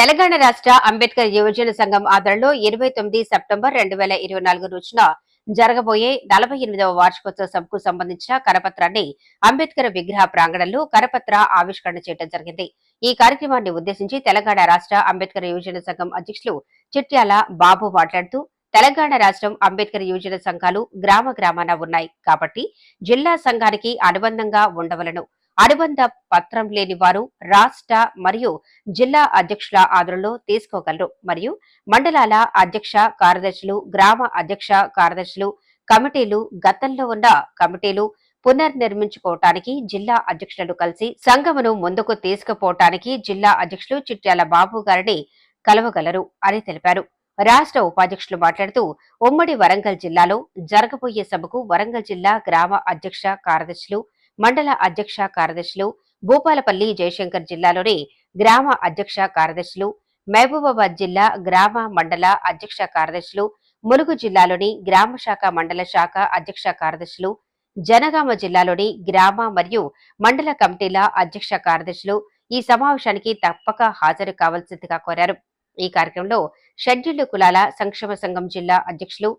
తెలంగాణ రాష్ట్ర అంబేద్కర్ యువజన సంఘం ఆధ్వర్యంలో ఇరవై తొమ్మిది సెప్టెంబర్ రెండు వేల ఇరవై నాలుగు రోజున జరగబోయే నలభై ఎనిమిదవ వార్షికోత్సవ సభకు సంబంధించిన కరపత్రాన్ని అంబేద్కర్ విగ్రహ ప్రాంగణంలో కరపత్ర ఆవిష్కరణ చేయడం జరిగింది. ఈ కార్యక్రమాన్ని ఉద్దేశించి తెలంగాణ రాష్ట్ర అంబేద్కర్ యువజన సంఘం అధ్యక్షులు చిట్యాల బాబు మాట్లాడుతూ తెలంగాణ రాష్ట్రం అంబేద్కర్ యువజన సంఘాలు గ్రామ గ్రామాన ఉన్నాయి కాబట్టి జిల్లా సంఘానికి అనుబంధంగా ఉండవలను. అనుబంధ పత్రం లేని వారు రాష్ట్ర మరియు జిల్లా అధ్యక్షుల ఆధ్వర్యంలో తీసుకోగలరు. మరియు మండలాల అధ్యక్ష కార్యదర్శులు గ్రామ అధ్యక్ష కార్యదర్శులు కమిటీలు గతంలో ఉన్న కమిటీలు పునర్నిర్మించుకోవటానికి జిల్లా అధ్యక్షులను కలిసి సంఘమును ముందుకు తీసుకుపోవటానికి జిల్లా అధ్యక్షులు చిట్యాల బాబు గారిని కలవగలరు అని తెలిపారు. రాష్ట్ర ఉపాధ్యక్షులు మాట్లాడుతూ ఉమ్మడి వరంగల్ జిల్లాలో జరగబోయే సభకు వరంగల్ జిల్లా గ్రామ అధ్యక్ష కార్యదర్శులు మండల అధ్యక్ష కార్యదర్శులు భూపాలపల్లి జయశంకర్ జిల్లాలోని గ్రామ అధ్యక్ష కార్యదర్శులు మహబూబాబాద్ జిల్లా గ్రామ మండల అధ్యక్ష కార్యదర్శులు ములుగు జిల్లాలోని గ్రామ శాఖ మండల శాఖ అధ్యక్ష కార్యదర్శులు జనగామ జిల్లాలోని గ్రామ మరియు మండల కమిటీల అధ్యక్ష కార్యదర్శులు ఈ సమావేశానికి తప్పక హాజరు కావాల్సిందిగా కోరారు. ఈ కార్యక్రమంలో షెడ్యూల్డ్ కులాల సంక్షేమ సంఘం జిల్లా అధ్యక్షులు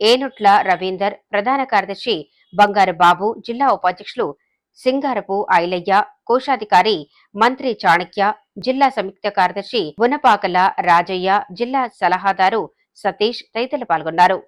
ఏనుట్ల రవీందర్ ప్రధాన కార్యదర్శి బంగారు బాబు జిల్లా ఉపాధ్యక్షులు సింగారపు ఐలయ్య కోశాధికారి మంత్రి చాణక్య జిల్లా సంయుక్త కార్యదర్శి గుణపాకల రాజయ్య జిల్లా సలహాదారు సతీష్ తదితరులు పాల్గొన్నారు.